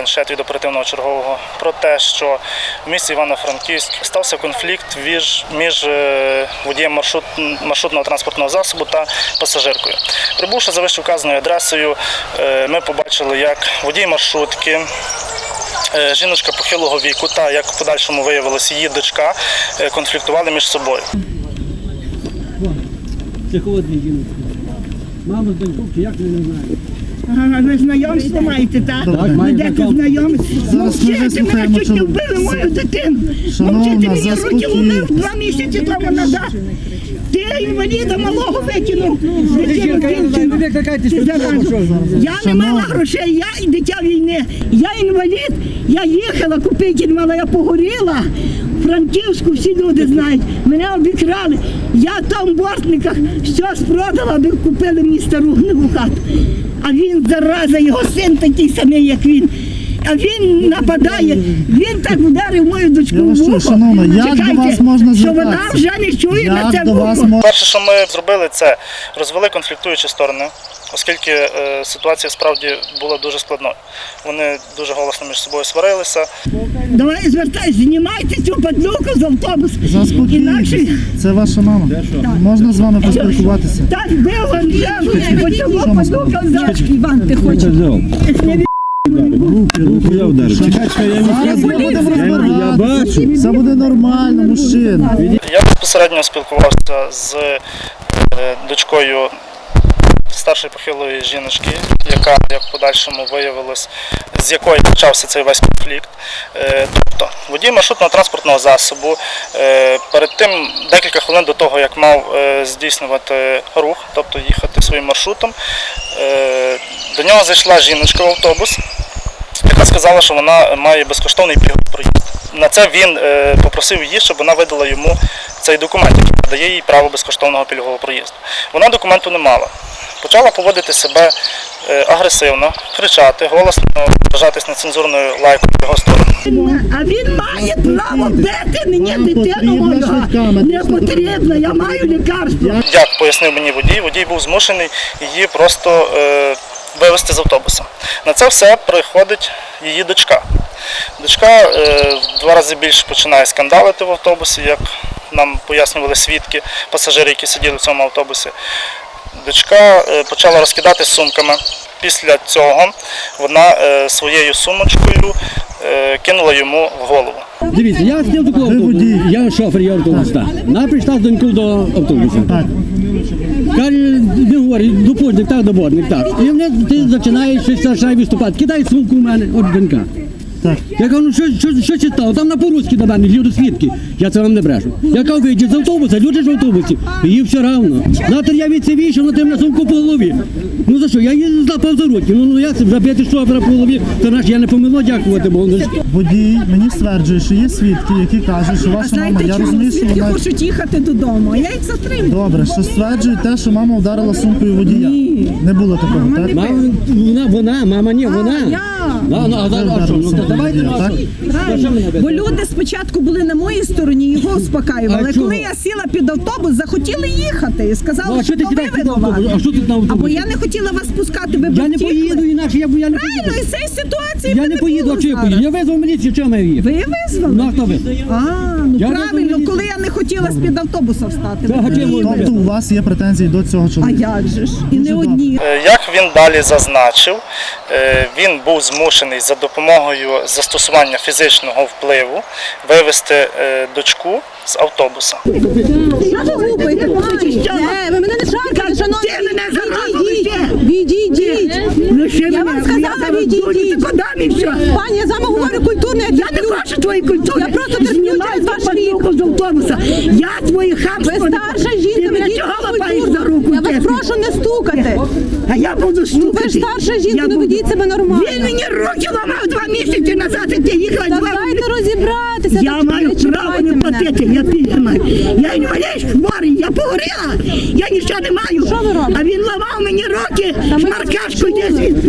планшет від оперативного чергового про те, що в місті Івано-Франківськ стався конфлікт між, між е, водієм маршрут, маршрутного транспортного засобу та пасажиркою. Прибувши за вищевказаною адресою, е, ми побачили, як водій маршрутки. е, Жіночка похилого віку та, як в подальшому виявилось, її дочка конфліктували між собою. Психологія жіночка. Мама з доньком, чи як не знаю. Ага, ви знайомство маєте, так? Так, Ви маємо Йдете знайомство. знайомство. Зараз ми Мовчите, мене чуть не вбили мою дитину. Шановна, Мовчите, мені руки заспокійтесь. ломив два місяці тому назад. Ти інваліда малого викинув. Дитину дівчину. Ти. Я не мала грошей, я і дитя війни. Я інвалід, я їхала купити, мала, я погоріла. Франківську всі люди знають. Мене обікрали. Я там в бортниках все спродала, аби купили мені стару гнилу хату. А він зараза, його син такий самий, як він. А він нападає, він так вдарив мою дочку Я в вухо. шановна, як до Чекайте, вас можна Що вона звертатися? вже не чує на Як це до вас вухо. Перше, що ми зробили, це розвели конфліктуючі сторони, оскільки е, ситуація справді була дуже складною. Вони дуже голосно між собою сварилися. Давай звертайся, знімайте цю падлюку з автобусу. Інакше Заспокійтесь. Це ваша мама. Можна з вами поспілкуватися? так бив Андрій, почало падлюка взяти. Іван, ти хочеш? Руки, руки, Я бачу. Все буде нормально, мужчина. Я безпосередньо спілкувався з е, дочкою старшої похилої жіночки, яка, як в подальшому виявилось, з якої почався цей весь конфлікт. Е, Тобто водій маршрутного транспортного засобу е, перед тим декілька хвилин до того, як мав е, здійснювати рух, тобто їхати своїм маршрутом, до нього зайшла жіночка в автобус, яка сказала, що вона має безкоштовний пільговий проїзд. На це він е, попросив її, щоб вона видала йому цей документ, який надає їй право безкоштовного пільгового проїзду. Вона документу не мала. Почала поводити себе е, агресивно, кричати, голосно вважатись нецензурною лайкою в його сторону. А він має право бити мені дитину потрібна Не потрібно, я маю лікарство. Як пояснив мені водій, водій був змушений її просто е, вивезти з автобуса. На це все приходить її дочка. Дочка е, в два рази більше починає скандалити в автобусі, як нам пояснювали свідки, пасажири, які сиділи в цьому автобусі. Дочка е, почала розкидати сумками. Після цього вона е, своєю сумочкою е, кинула йому в голову. Дивіться, я сняв до Ви автобус. Я шофер, я автобуса. Вона прийшла з доньку до автобуса. Каже, не говорить, допорник, так, доборник, так. І мене ти починаєш щось виступати. Кидай сумку в мене, от донька. Так. Я кажу, ну що, що, що читав? Там на по-руськи до мене, люди свідки. Я це вам не брешу. Я кажу, вийдіть з автобуса, люди ж в автобусі. Їй все равно. Натер я від це вийшов, на мене сумку по голові. Ну за що? Я її злапав за руки. Ну, ну як це забити шофера по голові? То наш я не помило дякувати Богу. Ну, Водій мені стверджує, що є свідки, які кажуть, що ваша мама, я розумію, що Свідки вона... хочуть їхати додому, а я їх затримую. Добре, що стверджують те, що мама вдарила сумкою водія. Не було такого, так? Мама, вона, вона, мама, ні, вона. я. А, ну, а, а, а? Ну, то давайте, ну, що? Правильно. Бо люди спочатку були на моїй стороні, його успокаювали. А чого? Коли я сіла під автобус, захотіли їхати і Ну, сказали, а що ти що ви винуваті. А що тут на автобусі? Або я не хотіла вас пускати, ви б Я не втікли. поїду інакше, я, я не Правильно, поїду. і цієї ситуації Я не поїду, було а чого я зараз. поїду? Я визвав міліцію, чого маю їхати? Ви визвали? Ну, а хто ви? А, ну Я правильно, коли я не хотіла з-під автобуса встати. Та, ви а чому? Тобто у вас є претензії до цього А чоловіка? як же ж? І не одні. Е, Як він далі зазначив, е, він був змушений за допомогою застосування фізичного впливу вивести е, дочку з автобуса. Що ви губите, пані? Е, ви мене не шаркали, шановні. Ти мене зараза лише. Відійдіть. Лише Я вам сказала, відійдіть. дуже і все. Пані, я з вами говорю культурно, я Я не хочу твої культури. Я просто терплю Знімай через ваш цю падлюку з автобуса. Я твої хапства. Ви не- старша жінка, мене ведіть чого себе лапаєш культурно. за руку? Я вас прошу не стукати. А я буду стукати. ви ж старша жінка, Я ну буду- ведіть себе нормально. Він мені руки ламав два місяці назад, і ти їхала Та два дайте розібратися. Я та маю право не мене. платити, я пільги маю. Я інвалід хворий, я погоріла, я нічого не маю. Що ви робите? А він ламав мені руки, Та ми- шмаркашкою десь.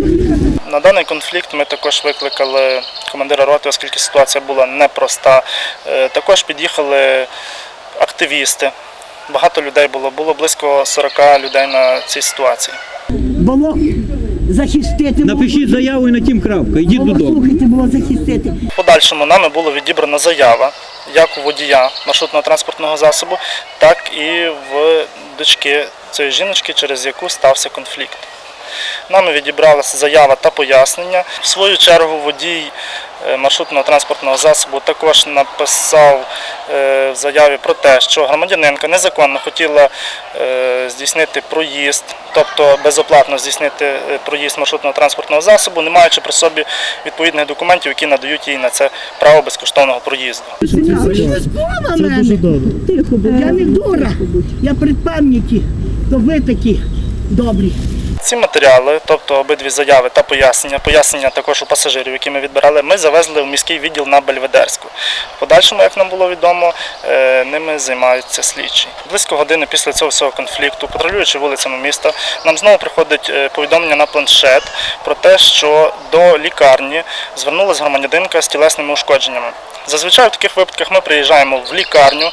На даний конфлікт ми також викликали командира роти, оскільки ситуація була непроста. Е, Також під'їхали активісти. Багато людей було, було близько 40 людей на цій ситуації. Було захистити. Напишіть заяву і на тім крапка. Йдіть Було, додому. слухайте, було захистити. В подальшому нами було відібрана заява як у водія маршрутного транспортного засобу, так і в дочки цієї жіночки, через яку стався конфлікт. Нами відібралася заява та пояснення. В свою чергу водій е, маршрутного транспортного засобу також написав е, в заяві про те, що громадянинка незаконно хотіла е, здійснити проїзд, тобто безоплатно здійснити проїзд маршрутного транспортного засобу, не маючи при собі відповідних документів, які надають їй на це право безкоштовного проїзду. Я не дура. Я при пам'яті. То ви такі добрі. Ці матеріали, тобто обидві заяви та пояснення, пояснення також у пасажирів, які ми відбирали, ми завезли в міський відділ на Бельведерську. Подальшому, як нам було відомо, е, ними займаються слідчі. Близько години після цього всього конфлікту, патрулюючи вулицями міста, нам знову приходить е, повідомлення на планшет про те, що до лікарні звернулася громадянинка з тілесними ушкодженнями. Зазвичай в таких випадках ми приїжджаємо в лікарню,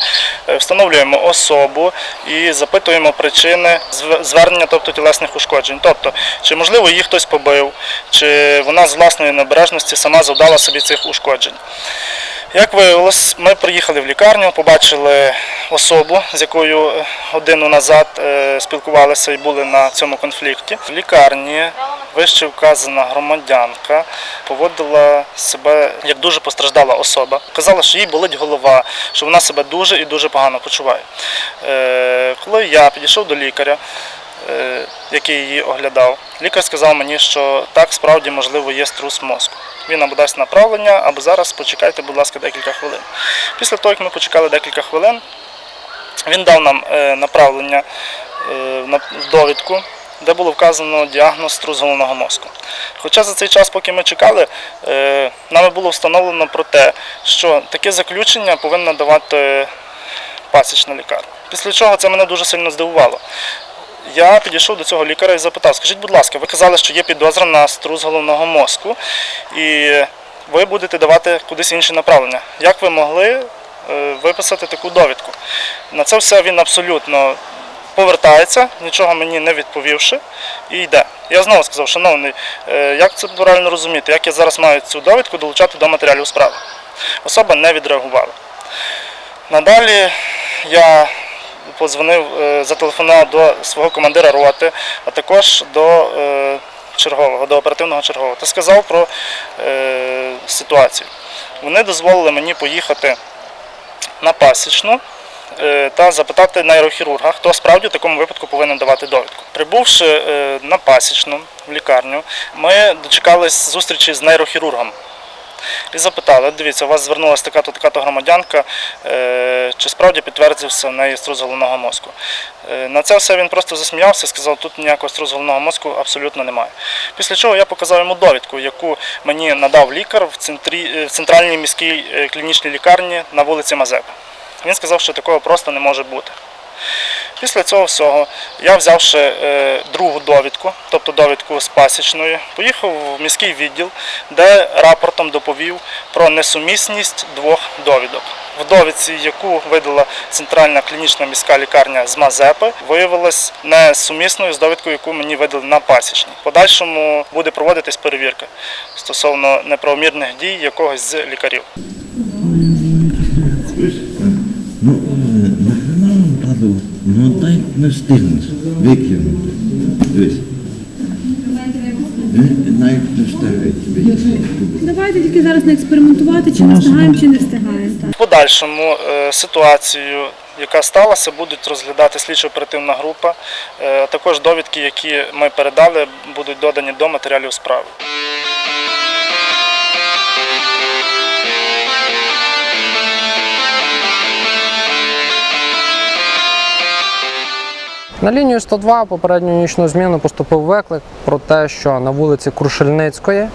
е, встановлюємо особу і запитуємо причини звернення, тобто тілесних ушкоджень. Тобто, чи можливо її хтось побив, чи вона з власної небережності сама завдала собі цих ушкоджень. Як виявилось, ми приїхали в лікарню, побачили особу, з якою е, годину назад е, спілкувалися і були на цьому конфлікті. В лікарні вище вказана громадянка поводила себе як дуже постраждала особа. Казала, що їй болить голова, що вона себе дуже і дуже погано почуває. Е, Коли я підійшов до лікаря, е, який її оглядав, лікар сказав мені, що так справді можливо є струс мозку. Він або дасть направлення, або зараз почекайте, будь ласка, декілька хвилин. Після того, як ми почекали декілька хвилин, він дав нам е, направлення на в довідку, де було вказано діагноз струс мозку. Хоча за цей час, поки ми чекали, е, нами було встановлено про те, що таке заключення повинна давати пасічна лікарня. Після чого це мене дуже сильно здивувало. Я підійшов до цього лікаря і запитав: скажіть, будь ласка, ви казали, що є підозра на струс головного мозку, і ви будете давати кудись інші направлення. Як ви могли е, виписати таку довідку? На це все він абсолютно повертається, нічого мені не відповівши, і йде. Я знову сказав, шановний, е, як це правильно розуміти, як я зараз маю цю довідку долучати до матеріалів справи? Особа не відреагувала. Надалі я подзвонив, е, зателефонував до свого командира роти, а також до е, чергового, до оперативного чергового та сказав про ситуацію. Вони дозволили мені поїхати на пасічну та запитати нейрохірурга, хто справді в такому випадку повинен давати довідку. Прибувши е, на пасічну в лікарню, ми дочекались зустрічі з нейрохірургом. І запитали, дивіться, у вас звернулася така-то така-то громадянка, е, чи справді підтвердився в неї струс головного мозку. Е, На це все він просто засміявся, сказав, тут ніякого струс головного мозку абсолютно немає. Після чого я показав йому довідку, яку мені надав лікар в, центрі, е, в центральній міській е, клінічній лікарні на вулиці Мазепи. Він сказав, що такого просто не може бути. Після цього всього я взявши е, другу довідку, тобто довідку з пасічної, поїхав в міський відділ, де рапортом доповів про несумісність двох довідок. В довідці, яку видала центральна клінічна міська лікарня з Мазепи, виявилась несумісною з довідкою, яку мені видали на пасічній. В подальшому буде проводитись перевірка стосовно неправомірних дій якогось з лікарів. Ну, е, нахрена вам падло? Ну дай не встигнеш. Викинути. Дивись. Навіть не викинути. Давайте тільки зараз не експериментувати, чи не встигаємо, чи не встигаємо. В подальшому е, ситуацію, яка сталася, будуть розглядати слідчо-оперативна група. Е, а Також довідки, які ми передали, будуть додані до матеріалів справи. На лінію 102 попередню нічну зміну поступив виклик про те, що на вулиці Крушельницької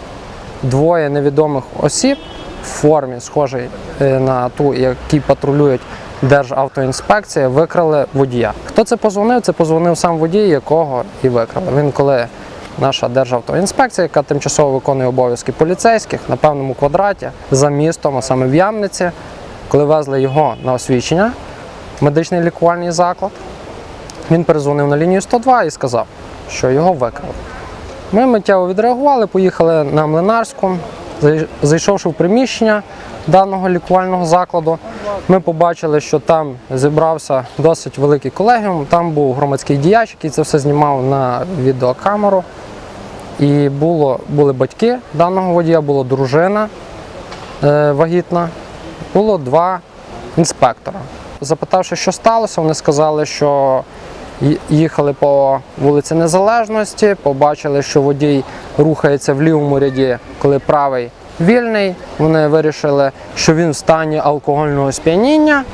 двоє невідомих осіб в формі, схожій е, на ту, які патрулюють Державтоінспекція, викрали водія. Хто це позвонив? Це позвонив сам водій, якого і викрали. Він коли наша Державтоінспекція, яка тимчасово виконує обов'язки поліцейських на певному квадраті за містом, а саме в Ямниці, коли везли його на освічення медичний лікувальний заклад. Він перезвонив на лінію 102 і сказав, що його викрали. Ми миттєво відреагували, поїхали на Млинарську. Зайшовши в приміщення даного лікувального закладу, ми побачили, що там зібрався досить великий колегіум. Там був громадський діяч, який це все знімав на відеокамеру. І було, були батьки даного водія, була дружина е, вагітна, було два інспектора. Запитавши, що сталося, вони сказали, що їхали по вулиці Незалежності, побачили, що водій рухається в лівому ряді, коли правий вільний. Вони вирішили, що він в стані алкогольного сп'яніння,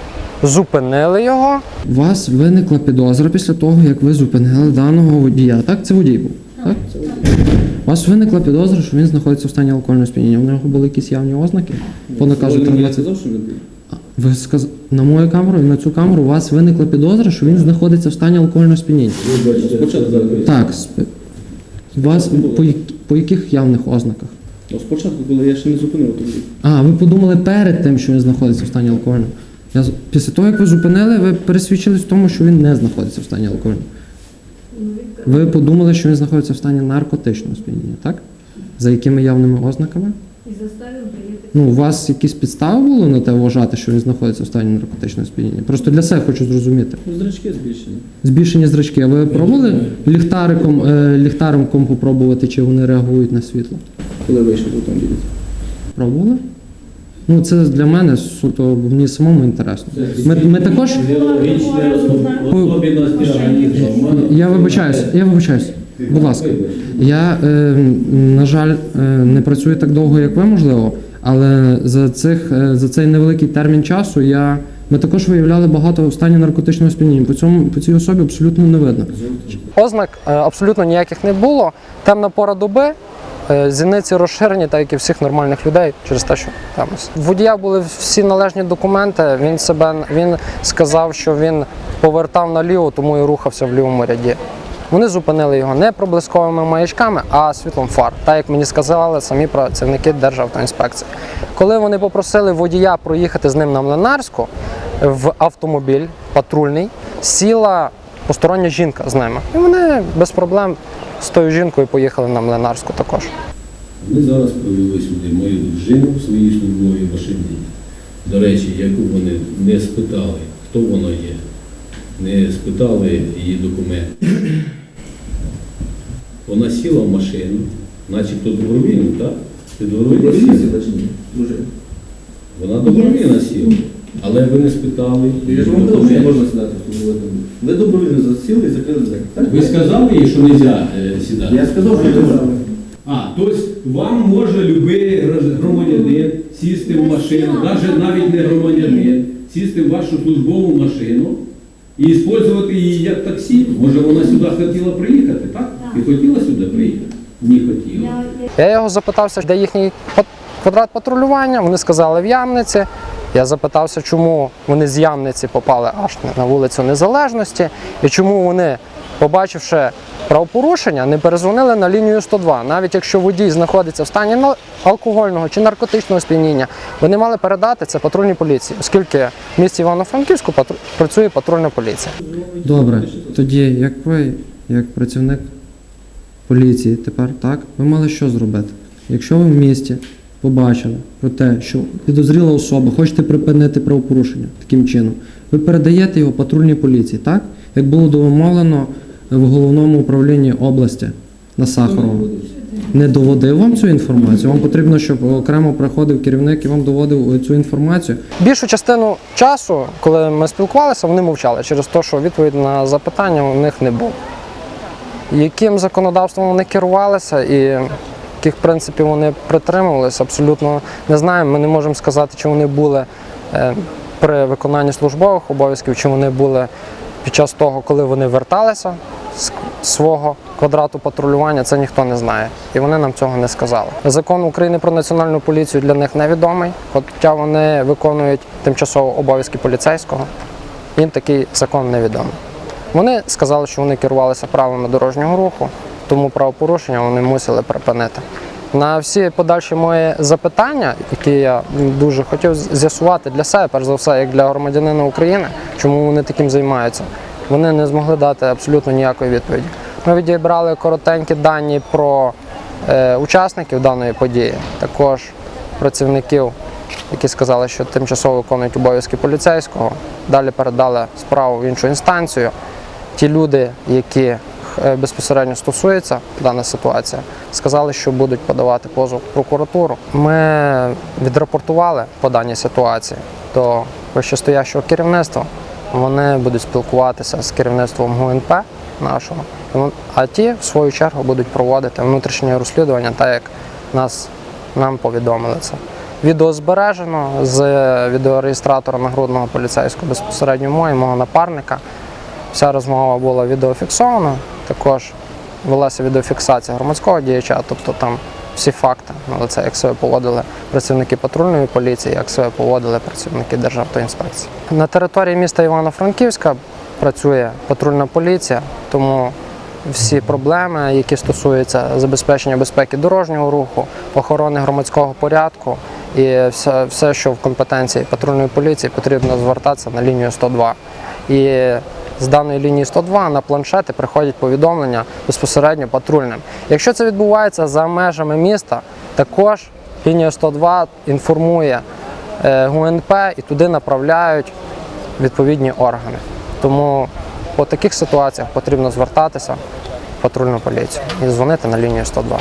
зупинили його. У вас виникла підозра після того, як ви зупинили даного водія. Так, це водій був. Так? У вас виникла підозра, що він знаходиться в стані алкогольного сп'яніння. У нього були якісь явні ознаки по наказу 13. Ви сказ... на мою камеру і на цю камеру у вас виникла підозра, що він знаходиться в стані алкогольного сп'яніння. Так, сп- у вас по, як- по яких явних ознаках? Ну, спочатку, коли я ще не зупинив автомобіль. А, ви подумали перед тим, що він знаходиться в стані алкогольного. Я, з- після того, як ви зупинили, ви пересвідчились в тому, що він не знаходиться в стані алкогольного. Ви подумали, що він знаходиться в стані наркотичного сп'яніння, так? За якими явними ознаками? І заставив приїхати. Ну, у вас якісь підстави були на те вважати, що він знаходиться в стані наркотичного сп'яніння? Просто для себе хочу зрозуміти. Ну, Зрачки збільшені. Збільшені зрачки. А ви пробували ліхтариком, е, ліхтариком попробувати, чи вони реагують на світло? Коли вийшов з автомобіля. Пробували? Ну, це для мене суто мені самому інтересно. Ми, ми також. Я вибачаюсь, я вибачаюсь. Будь ласка. Я, е, на жаль, е, не працюю так довго, як ви, можливо, але за, цих, е, за цей невеликий термін часу я. Ми також виявляли багато стані наркотичного сп'яніння. По цьому по цій особі абсолютно не видно. Ознак е, абсолютно ніяких не було. Темна пора доби, е, зіниці розширені, так як і всіх нормальних людей, через те, що там водія були всі належні документи. Він себе він сказав, що він повертав наліво, тому і рухався в лівому ряді. Вони зупинили його не проблисковими маячками, а світлом фар, так як мені сказали самі працівники Державтоінспекції. Коли вони попросили водія проїхати з ним на Млинарську в автомобіль патрульний, сіла постороння жінка з ними. І вони без проблем з тою жінкою поїхали на Млинарську також. Ми зараз привели сюди мою дружину своїй службовій машині. До речі, яку вони не спитали, хто вона є, не спитали її документи. Вона сіла в машину, начебто добровільно, так? Ти добровільно сіла? Вона добровільно сіла. Але ви не спитали її документи. сідати в автомобіль. Ви добровільно засіли і закрили двері. Так? Ви сказали їй, що не можна сідати? Я сказав, що не можна. А, тобто вам може будь-який громадянин сісти в машину, навіть навіть не громадянин, сісти в вашу службову машину і використовувати її як таксі. Може вона сюди хотіла приїхати, так? І хотіла сюди приїхати? Ні хотіла. Я його запитався, де їхній квадрат патрулювання. Вони сказали в Ямниці. Я запитався, чому вони з Ямниці попали аж на вулицю Незалежності, і чому вони, побачивши правопорушення, не перезвонили на лінію 102. Навіть якщо водій знаходиться в стані алкогольного чи наркотичного сп'яніння, вони мали передати це патрульній поліції, оскільки в місті Івано-Франківську працює патрульна поліція. Добре, тоді, як ви, як працівник поліції, тепер так, ви мали що зробити? Якщо ви в місті побачили про те, що підозріла особа, хочете припинити правопорушення таким чином, ви передаєте його патрульній поліції, так? Як було домовлено в головному управлінні області на Сахарова. Не доводив вам цю інформацію. Вам потрібно, щоб окремо приходив керівник і вам доводив е, цю інформацію. Більшу частину часу, коли ми спілкувалися, вони мовчали через те, що відповідь на запитання у них не було. Яким законодавством вони керувалися і яких принципів вони притримувалися, абсолютно не знаємо. Ми не можемо сказати, чи вони були е, при виконанні службових обов'язків, чи вони були під час того, коли вони верталися свого квадрату патрулювання, це ніхто не знає. І вони нам цього не сказали. Закон України про національну поліцію для них невідомий, хоча вони виконують тимчасово обов'язки поліцейського. Їм такий закон невідомий. Вони сказали, що вони керувалися правилами дорожнього руху, тому правопорушення вони мусили припинити. На всі подальші мої запитання, які я дуже хотів з'ясувати для себе, перш за все, як для громадянина України, чому вони таким займаються, вони не змогли дати абсолютно ніякої відповіді. Ми відібрали коротенькі дані про е, учасників даної події, також працівників, які сказали, що тимчасово виконують обов'язки поліцейського. Далі передали справу в іншу інстанцію. Ті люди, які е, безпосередньо стосується дана ситуація, сказали, що будуть подавати позов в прокуратуру. Ми відрапортували по даній ситуації до вищестоящого керівництва. Вони будуть спілкуватися з керівництвом ГУНП нашого, а ті, в свою чергу, будуть проводити внутрішнє розслідування, так як нас нам повідомили це. Відео збережено з відеореєстратора нагрудного поліцейського безпосередньо і мого напарника. Вся розмова була відеофіксована. Також велася відеофіксація громадського діяча, тобто там всі факти на лице, як себе поводили працівники патрульної поліції, як себе поводили працівники Державтоінспекції. На території міста Івано-Франківська працює патрульна поліція, тому всі проблеми, які стосуються забезпечення безпеки дорожнього руху, охорони громадського порядку і все, все, що в компетенції патрульної поліції, потрібно звертатися на лінію 102. І з даної лінії 102 на планшети приходять повідомлення безпосередньо патрульним. Якщо це відбувається за межами міста, також лінія 102 інформує е, ГУНП і туди направляють відповідні органи. Тому по таких ситуаціях потрібно звертатися в патрульну поліцію і дзвонити на лінію 102.